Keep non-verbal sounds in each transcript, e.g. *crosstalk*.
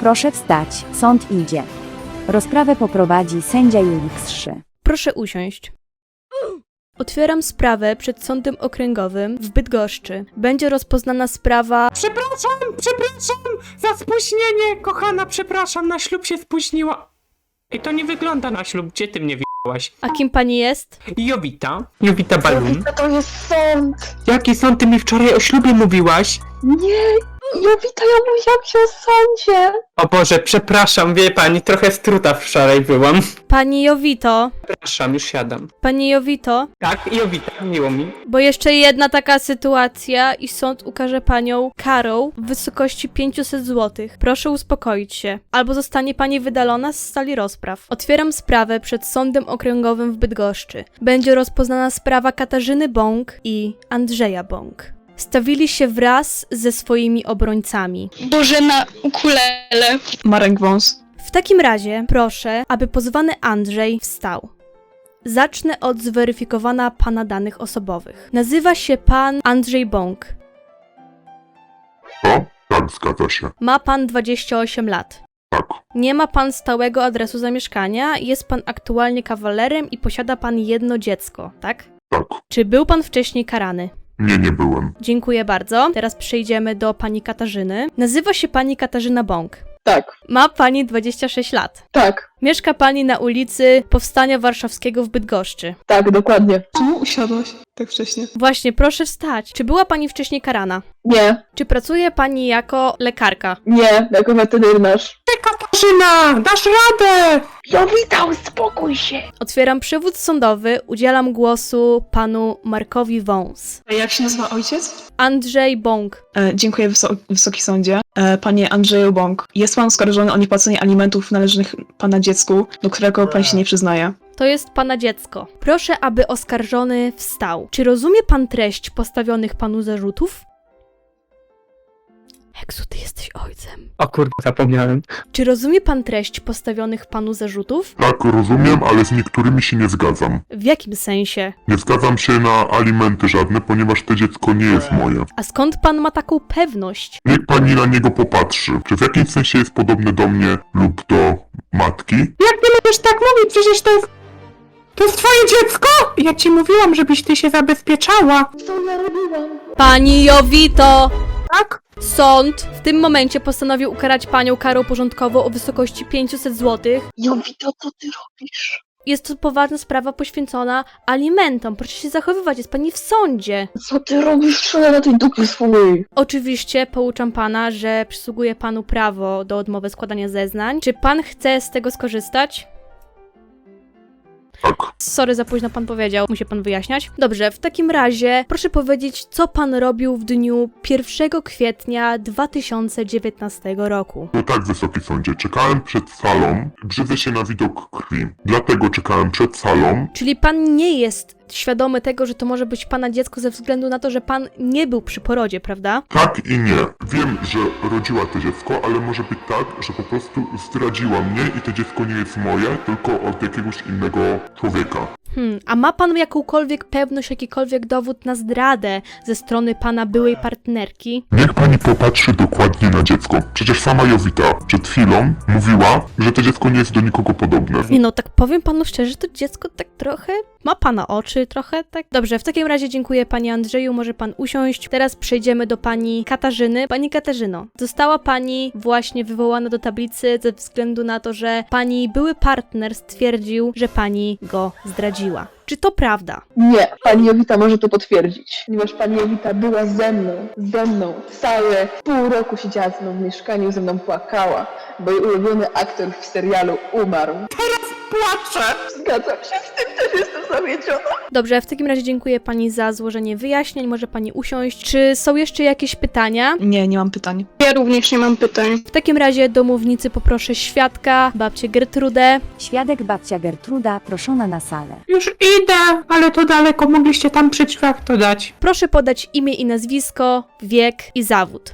Proszę wstać, sąd idzie. Rozprawę poprowadzi sędzia Julix Szy. Proszę usiąść. Otwieram sprawę przed Sądem Okręgowym w Bydgoszczy. Będzie rozpoznana sprawa. Przepraszam, przepraszam za spóźnienie, kochana, przepraszam, na ślub się spóźniła. I to nie wygląda na ślub, gdzie ty mnie wjęłaś? A kim pani jest? Jowita, Jowita Balun. Jowita to jest sąd! Jaki sąd ty mi wczoraj o ślubie mówiłaś? Nie! Jowita, ja mówiłam ci o sądzie! O Boże, przepraszam, wie pani, trochę struta wczoraj byłam. Pani Jowito. Przepraszam, już siadam. Pani Jowito, Tak, Jowita, miło mi. bo jeszcze jedna taka sytuacja i sąd ukaże panią karą w wysokości 500 zł. Proszę uspokoić się, albo zostanie pani wydalona z sali rozpraw. Otwieram sprawę przed Sądem Okręgowym w Bydgoszczy. Będzie rozpoznana sprawa Katarzyny Bąk i Andrzeja Bąk. Stawili się wraz ze swoimi obrońcami. Bożena ukulele. Marek Wąs. W takim razie proszę, aby pozwany Andrzej wstał. Zacznę od zweryfikowania pana danych osobowych. Nazywa się pan Andrzej Bąk. To? Tak, zgadza się. Ma pan 28 lat. Tak, Nie ma pan stałego adresu zamieszkania, jest pan aktualnie kawalerem i posiada pan jedno dziecko, tak? tak. Czy był pan wcześniej karany? Nie, nie byłem. Dziękuję bardzo. Teraz przejdziemy do pani Katarzyny. Nazywa się pani Katarzyna Bąk. Tak, Ma pani 26 lat. tak, Mieszka pani na ulicy Powstania Warszawskiego w Bydgoszczy. tak, dokładnie. Czemu usiadłaś tak wcześnie? Właśnie, proszę wstać. Czy była pani wcześniej karana? Nie, Czy pracuje pani jako lekarka? nie, jako weterynarz. Katarzyna, dasz radę! Jowita, uspokój się! Otwieram przewód sądowy, udzielam głosu panu Markowi Wąs. A jak się nazywa ojciec? Andrzej Bąk. E, dziękuję wyso- Wysoki Sądzie. E, panie Andrzeju Bąk, jest pan oskarżony o niepłacenie alimentów należnych pana dziecku, do którego pan się nie przyznaje. To jest pana dziecko. Proszę, aby oskarżony wstał. Czy rozumie pan treść postawionych panu zarzutów? Heksu, ty jesteś ojcem. O kurde, zapomniałem. Czy rozumie pan treść postawionych panu zarzutów? Tak, rozumiem, ale z niektórymi się nie zgadzam. W jakim sensie? Nie zgadzam się na alimenty żadne, ponieważ to dziecko nie jest moje. A skąd pan ma taką pewność? Niech pani na niego popatrzy. Czy w jakimś sensie jest podobny do mnie lub do matki? Jak ty możesz tak mówić? Przecież to jest... To jest twoje dziecko? Ja ci mówiłam, żebyś ty się zabezpieczała. Co ja robiłam? Pani Jowito! Tak? Sąd w tym momencie postanowił ukarać panią karą porządkową o wysokości 500 zł. Jowita, co ty robisz? Jest to poważna sprawa poświęcona alimentom. Proszę się zachowywać, jest pani w sądzie. Co ty robisz? Trzymaj na tej dupie swojej. Oczywiście pouczam pana, że przysługuje panu prawo do odmowy składania zeznań. Czy pan chce z tego skorzystać? Tak. Sorry, za późno pan powiedział, musi pan wyjaśniać. Dobrze, w takim razie proszę powiedzieć, co pan robił w dniu 1 kwietnia 2019 roku. No tak, Wysoki Sądzie, czekałem przed salą. Brzydzę się na widok krwi. Dlatego czekałem przed salą. Czyli pan nie jest świadomy tego, że to może być pana dziecko ze względu na to, że pan nie był przy porodzie, prawda? Tak i nie. Wiem, że rodziła to dziecko, ale może być tak, że po prostu zdradziła mnie i to dziecko nie jest moje, tylko od jakiegoś innego człowieka. Hmm, a ma pan jakąkolwiek pewność, jakikolwiek dowód na zdradę ze strony pana byłej partnerki? Niech pani popatrzy dokładnie na dziecko. Przecież sama Jowita przed chwilą mówiła, że to dziecko nie jest do nikogo podobne. Nie no, tak powiem panu szczerze, to dziecko tak trochę ma pana oczy, trochę tak. Dobrze, w takim razie dziękuję panie Andrzeju, może pan usiąść. Teraz przejdziemy do pani Katarzyny. Pani Katarzyno, została pani właśnie wywołana do tablicy ze względu na to, że pani były partner stwierdził, że pani go zdradziła. Czy to prawda? Nie, pani Jowita może to potwierdzić. Ponieważ pani Jowita była ze mną, ze mną. Całe pół roku siedziała ze mną w mieszkaniu, ze mną płakała, bo jej ulubiony aktor w serialu umarł. Płaczę! Zgadzam się z tym, też jestem zawiedziona. Dobrze, w takim razie dziękuję pani za złożenie wyjaśnień. Może pani usiąść. Czy są jeszcze jakieś pytania? Nie, nie mam pytań. Ja również nie mam pytań. W takim razie do mównicy poproszę świadka, babcię Gertrudę. Świadek babcia Gertruda proszona na salę. Już idę, ale to daleko, mogliście tam przy drzwiach to dać. Proszę podać imię i nazwisko, wiek i zawód.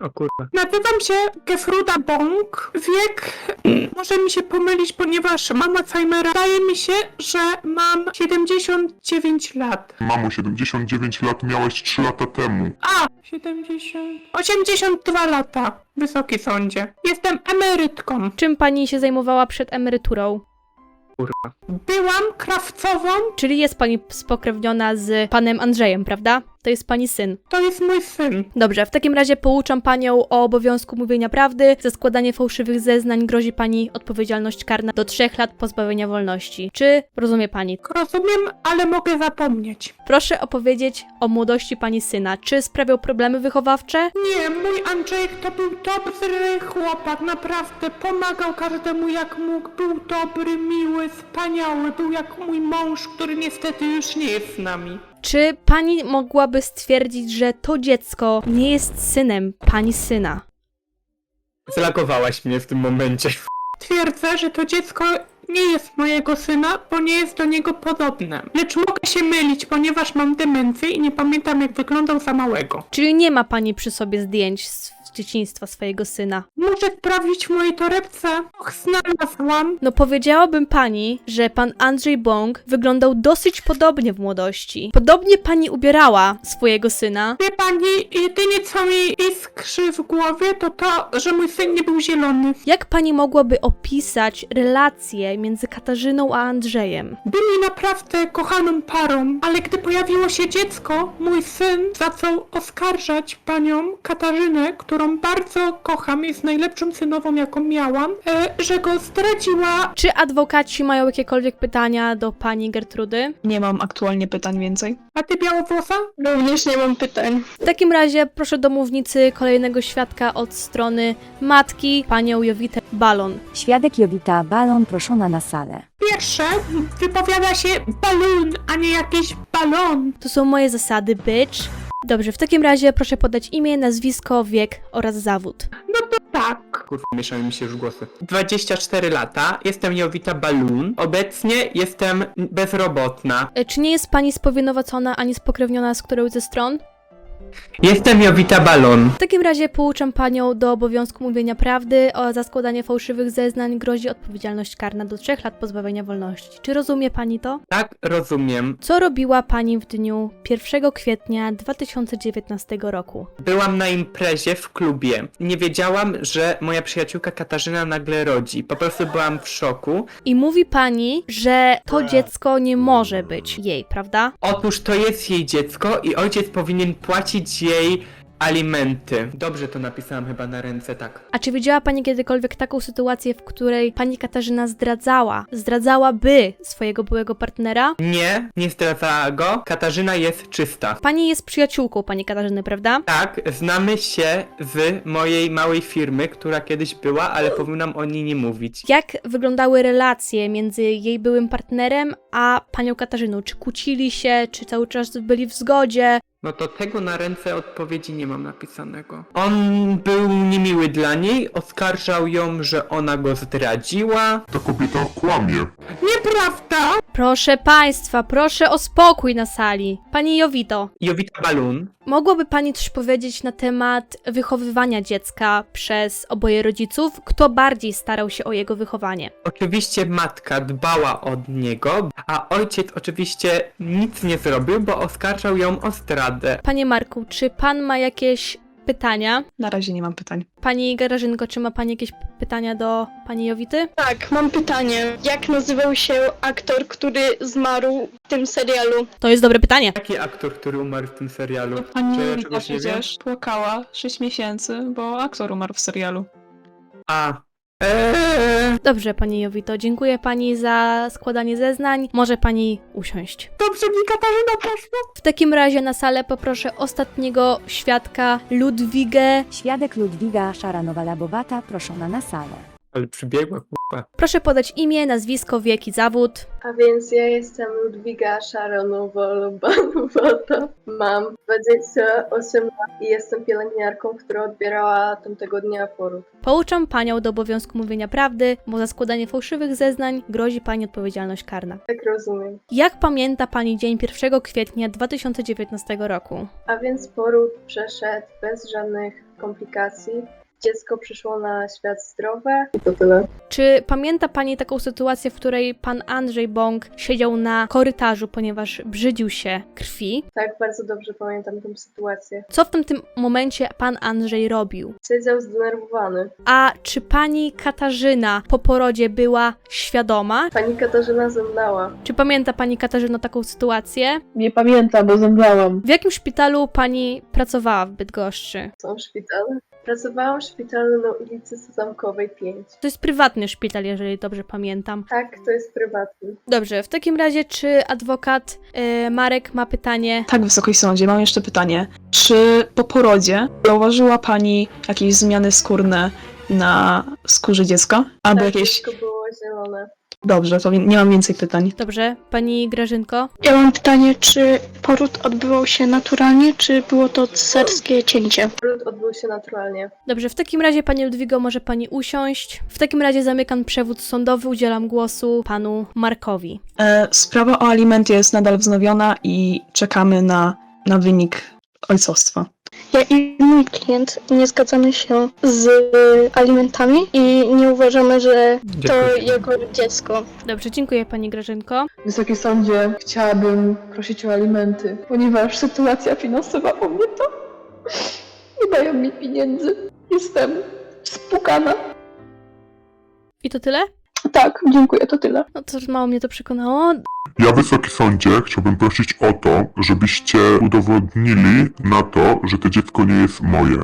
O kurwa. Nazywam się Gefruda Bąk. Wiek mm, może mi się pomylić, ponieważ mam Alzheimera. Wydaje mi się, że mam 79 lat. Mamo, 79 lat miałeś 3 lata temu. A, 70... 82 lata, wysoki sądzie. Jestem emerytką. Czym pani się zajmowała przed emeryturą? Byłam krawcową, Czyli jest pani spokrewniona z panem Andrzejem, prawda? To jest pani syn. to jest mój syn. Dobrze, w takim razie pouczam panią o obowiązku mówienia prawdy. Za składanie fałszywych zeznań grozi pani odpowiedzialność karna do trzech lat pozbawienia wolności. Czy rozumie pani? Rozumiem, ale mogę zapomnieć. Proszę opowiedzieć o młodości pani syna. Czy sprawiał problemy wychowawcze? Nie, mój Andrzejek to był dobry chłopak, naprawdę pomagał każdemu jak mógł. Był dobry, miły, wspaniały, był jak mój mąż, który niestety już nie jest z nami. Czy pani mogłaby stwierdzić, że to dziecko nie jest synem pani syna? Zlagowałaś mnie w tym momencie. Twierdzę, że to dziecko nie jest mojego syna, bo nie jest do niego podobne. Lecz mogę się mylić, ponieważ mam demencję i nie pamiętam jak wyglądał za małego. Czyli nie ma pani przy sobie zdjęć z dzieciństwa swojego syna? Muszę sprawdzić w mojej torebce. Och, znalazłam. No powiedziałabym pani, że pan Andrzej Bąk wyglądał dosyć podobnie w młodości. Podobnie pani ubierała swojego syna. Wie pani, jedynie co mi iskrzy w głowie, to to, że mój syn nie był zielony. Jak pani mogłaby opisać między Katarzyną a Andrzejem? Byli naprawdę kochaną parą, ale gdy pojawiło się dziecko, mój syn zaczął oskarżać panią Katarzynę, którą bardzo kocham, jest najlepszą synową, jaką miałam, e, że go zdradziła. Czy adwokaci mają jakiekolwiek pytania do pani Gertrudy? Nie mam aktualnie pytań więcej. A ty białowłosa? Również nie mam pytań. W takim razie proszę do mównicy kolejnego świadka od strony matki, panią Jowitę Balon. Świadek Jowita Balon proszona na salę. Pierwsze wypowiada się balon, a nie jakiś balon. To są moje zasady, bitch. Dobrze, w takim razie proszę podać imię, nazwisko, wiek oraz zawód. Tak. Kurwa, mieszają mi się już głosy. 24 lata, jestem Jowita Balloon. Obecnie jestem bezrobotna. E, Czy nie jest pani spowinowacona ani spokrewniona z którąś ze stron? Jestem Jowita Balon. W takim razie pouczam panią do obowiązku mówienia prawdy, a za składanie fałszywych zeznań grozi odpowiedzialność karna do 3 lat pozbawienia wolności. Czy rozumie pani to? Tak, rozumiem. Co robiła pani w dniu 1 kwietnia 2019 roku? Byłam na imprezie w klubie. Nie wiedziałam, że moja przyjaciółka Katarzyna nagle rodzi. Po prostu byłam w szoku. I mówi pani, że to dziecko nie może być jej, prawda? Otóż to jest jej dziecko i ojciec powinien płacić jej alimenty. Dobrze to napisałam chyba na ręce, tak. A czy widziała pani kiedykolwiek taką sytuację, w której pani Katarzyna zdradzała, zdradzałaby swojego byłego partnera? Nie, nie zdradzała go. Katarzyna jest czysta. Pani jest przyjaciółką pani Katarzyny, prawda? Tak, znamy się z mojej małej firmy, która kiedyś była, ale powinnam o niej nie mówić. Jak wyglądały relacje między jej byłym partnerem a panią Katarzyną? Czy kłócili się, czy cały czas byli w zgodzie? No to tego na ręce odpowiedzi nie mam napisanego. On był niemiły dla niej, oskarżał ją, że ona go zdradziła. Ta kobieta kłamie. Nieprawda. Proszę państwa, proszę o spokój na sali. Pani Jowito, Jowita Balun. mogłaby pani coś powiedzieć na temat wychowywania dziecka przez oboje rodziców? Kto bardziej starał się o jego wychowanie? Oczywiście matka dbała od niego, a ojciec oczywiście nic nie zrobił, bo oskarżał ją o zdradę. Panie Marku, czy pan ma jakieś pytania? Na razie nie mam pytań. Pani Grażynko, czy ma pani jakieś pytania do pani Jowity? Tak, mam pytanie. Jak nazywał się aktor, który zmarł w tym serialu? To jest dobre pytanie. Jaki aktor, który umarł w tym serialu? Pani Czy czegoś nie przecież płakała 6 miesięcy, bo aktor umarł w serialu. A. Eee. Dobrze, pani Jowito, dziękuję pani za składanie zeznań. Może pani usiąść. Dobrze mi Katarzyna poszło. W takim razie na salę poproszę ostatniego świadka, Ludwigę. Świadek Ludwiga Szaranowa-Labowata proszona na salę. Ale przybiegła, kurwa. Proszę podać imię, nazwisko, wiek i zawód. A więc ja jestem Ludwiga Szaronowa-Lobanowata. *laughs* Mam 28 lat i jestem pielęgniarką, która odbierała tamtego dnia poród. Pouczam panią do obowiązku mówienia prawdy, bo za składanie fałszywych zeznań grozi pani odpowiedzialność karna. Tak rozumiem. Jak pamięta pani dzień 1 kwietnia 2019 roku? A więc poród przeszedł bez żadnych komplikacji. Dziecko przyszło na świat zdrowe i to tyle. Czy pamięta pani taką sytuację, w której pan Andrzej Bąk siedział na korytarzu, ponieważ brzydził się krwi? Tak, bardzo dobrze pamiętam tę sytuację. Co w tamtym momencie pan Andrzej robił? Siedział zdenerwowany. A czy pani Katarzyna po porodzie była świadoma? Pani Katarzyna zemdlała. Czy pamięta pani Katarzyno taką sytuację? Nie pamiętam, bo zemdlałam. W jakim szpitalu pani pracowała w Bydgoszczy? Są szpitale. Pracowałam w szpitalu na ulicy Sezamkowej 5. To jest prywatny szpital, jeżeli dobrze pamiętam. Tak, to jest prywatny. Dobrze, w takim razie, czy adwokat e, Marek ma pytanie? Tak, Wysoki Sądzie, mam jeszcze pytanie. Czy po porodzie zauważyła Pani jakieś zmiany skórne na skórze dziecka? Albo tak, jakieś... dziecko było zielone. Dobrze, to nie mam więcej pytań. Dobrze, pani Grażynko? Ja mam pytanie, czy poród odbywał się naturalnie, czy było to cesarskie cięcie? Ród odbył się naturalnie. Dobrze, w takim razie, pani Ludwigo, może pani usiąść. W takim razie zamykam przewód sądowy, udzielam głosu panu Markowi. E, sprawa o alimenty jest nadal wznowiona i czekamy na, na wynik ojcostwa. Ja i mój klient nie zgadzamy się z alimentami i nie uważamy, że to Dziękuję. jego dziecko. Dobrze, dziękuję pani Grażynko. Wysoki sądzie, chciałabym prosić o alimenty, ponieważ sytuacja finansowa u mnie to nie dają mi pieniędzy. Jestem spukana. I to tyle? Tak, dziękuję, to tyle. No to mało mnie to przekonało. Ja, Wysoki Sądzie, chciałbym prosić o to, żebyście udowodnili na to, że to dziecko nie jest moje.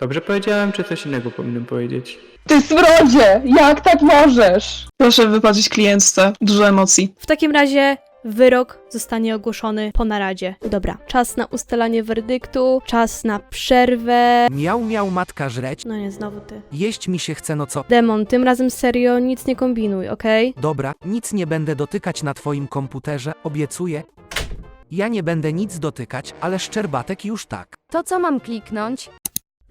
Dobrze powiedziałem, czy coś innego powinienem powiedzieć? Ty smrodzie! Jak tak możesz? Proszę wybaczyć klientce. Dużo emocji. W takim razie wyrok zostanie ogłoszony po naradzie. Dobra, czas na ustalanie werdyktu, czas na przerwę. Miał, miał matka żreć. No nie, znowu ty. Jeść mi się chce, no co? Demon, tym razem serio, nic nie kombinuj, okej? Dobra, nic nie będę dotykać na twoim komputerze, obiecuję. Ja nie będę nic dotykać, ale szczerbatek już tak. To co mam kliknąć?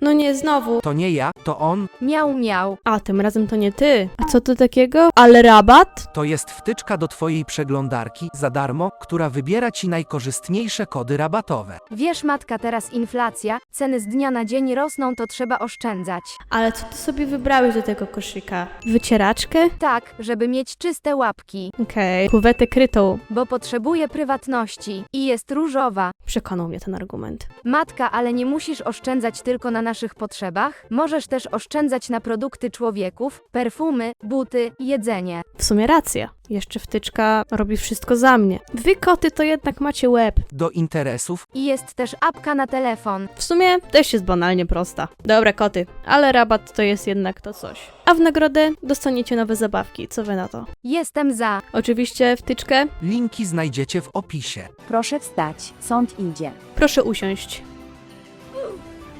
No nie, znowu. To nie ja, to on, Miał, miał. A, tym razem to nie ty. A co to takiego? Ale rabat? to jest wtyczka do twojej przeglądarki za darmo, która wybiera ci najkorzystniejsze kody rabatowe. Wiesz, matka, teraz inflacja, ceny z dnia na dzień rosną, to trzeba oszczędzać. Ale co ty sobie wybrałeś do tego koszyka? Wycieraczkę? Tak, żeby mieć czyste łapki, Okej. Kuwetę krytą. bo potrzebuję prywatności i jest różowa. Przekonał mnie ten argument. Matka, ale nie musisz oszczędzać tylko na naszych potrzebach. Możesz też oszczędzać na produkty człowieków, perfumy, buty, jedzenie. W sumie racja. Jeszcze wtyczka robi wszystko za mnie. Wy koty to jednak macie łeb. Do interesów, I jest też apka na telefon. W sumie też jest banalnie prosta. Dobra, koty, ale rabat to jest jednak to coś. A w nagrodę dostaniecie nowe zabawki. Co wy na to? Jestem za. Oczywiście wtyczkę. linki znajdziecie w opisie. Proszę wstać, sąd idzie. Proszę usiąść.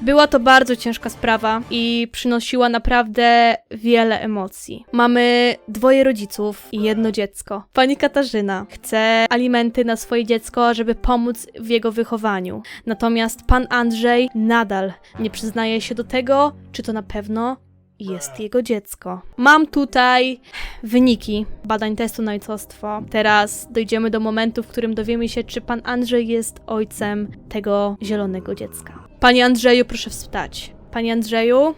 Była to bardzo ciężka sprawa i przynosiła naprawdę wiele emocji. Mamy dwoje rodziców i jedno dziecko. Pani Katarzyna chce alimenty na swoje dziecko, żeby pomóc w jego wychowaniu. Natomiast pan Andrzej nadal nie przyznaje się do tego, czy to na pewno jest jego dziecko. Mam tutaj wyniki badań testu na ojcostwo. Teraz dojdziemy do momentu, w którym dowiemy się, czy pan Andrzej jest ojcem tego zielonego dziecka. Panie Andrzeju, proszę wstać. Panie Andrzeju?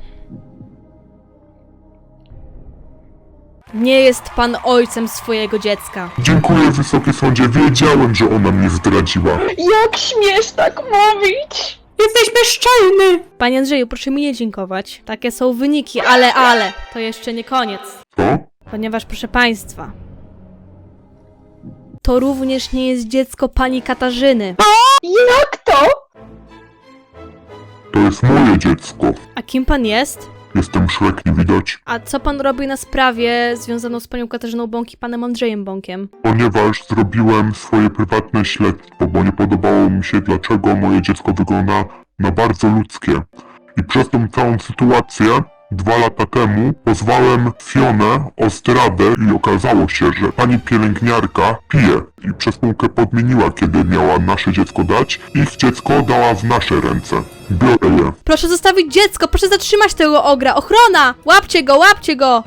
Nie jest pan ojcem swojego dziecka. Dziękuję, Wysoki Sądzie, wiedziałem, że ona mnie zdradziła. Jak śmiesz tak mówić? Jesteś bezczelny! Panie Andrzeju, proszę mi nie dziękować. Takie są wyniki, ale, ale, to jeszcze nie koniec. Co? Ponieważ, proszę państwa, to również nie jest dziecko pani Katarzyny. Jak to? To jest moje dziecko. A kim pan jest? Jestem Szrek, nie widać. A co pan robi na sprawie związaną z panią Katarzyną Bąk i panem Andrzejem Bąkiem? Ponieważ zrobiłem swoje prywatne śledztwo, bo nie podobało mi się, dlaczego moje dziecko wygląda na bardzo ludzkie. I przez tą całą sytuację dwa lata temu pozwałem Fionę o zdradę i okazało się, że pani pielęgniarka pije i przez spółkę podmieniła, kiedy miała nasze dziecko dać. Ich dziecko dała w nasze ręce. Biorę je. Proszę zostawić dziecko, proszę zatrzymać tego ogra! Ochrona! Łapcie go, łapcie go!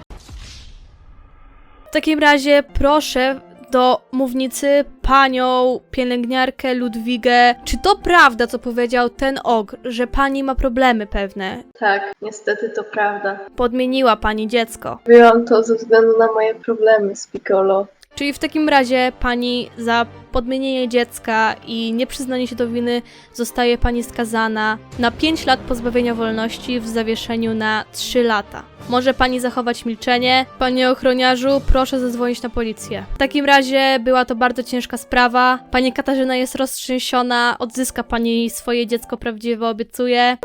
W takim razie proszę do mównicy panią pielęgniarkę Ludwigę. Czy to prawda, co powiedział ten ogr, że pani ma problemy pewne? Tak, niestety to prawda. Podmieniła pani dziecko. Wyjąłem to ze względu na moje problemy z Piccolo. Czyli w takim razie pani za podmienienie dziecka i nieprzyznanie się do winy zostaje pani skazana na 5 lat pozbawienia wolności w zawieszeniu na 3 lata. Może pani zachować milczenie? Panie ochroniarzu, proszę zadzwonić na policję. W takim razie była to bardzo ciężka sprawa. Pani Katarzyna jest roztrzęsiona, odzyska pani swoje dziecko prawdziwe, obiecuję.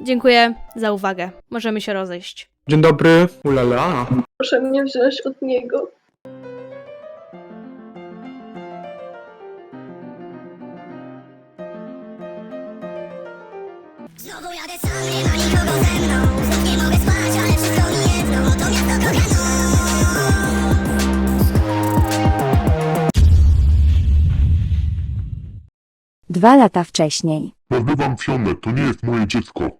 Dziękuję za uwagę. Możemy się rozejść. Dzień dobry, ulala. Proszę mnie wziąć od niego. Dwa lata wcześniej. Nazywam Fionę, to nie jest moje dziecko.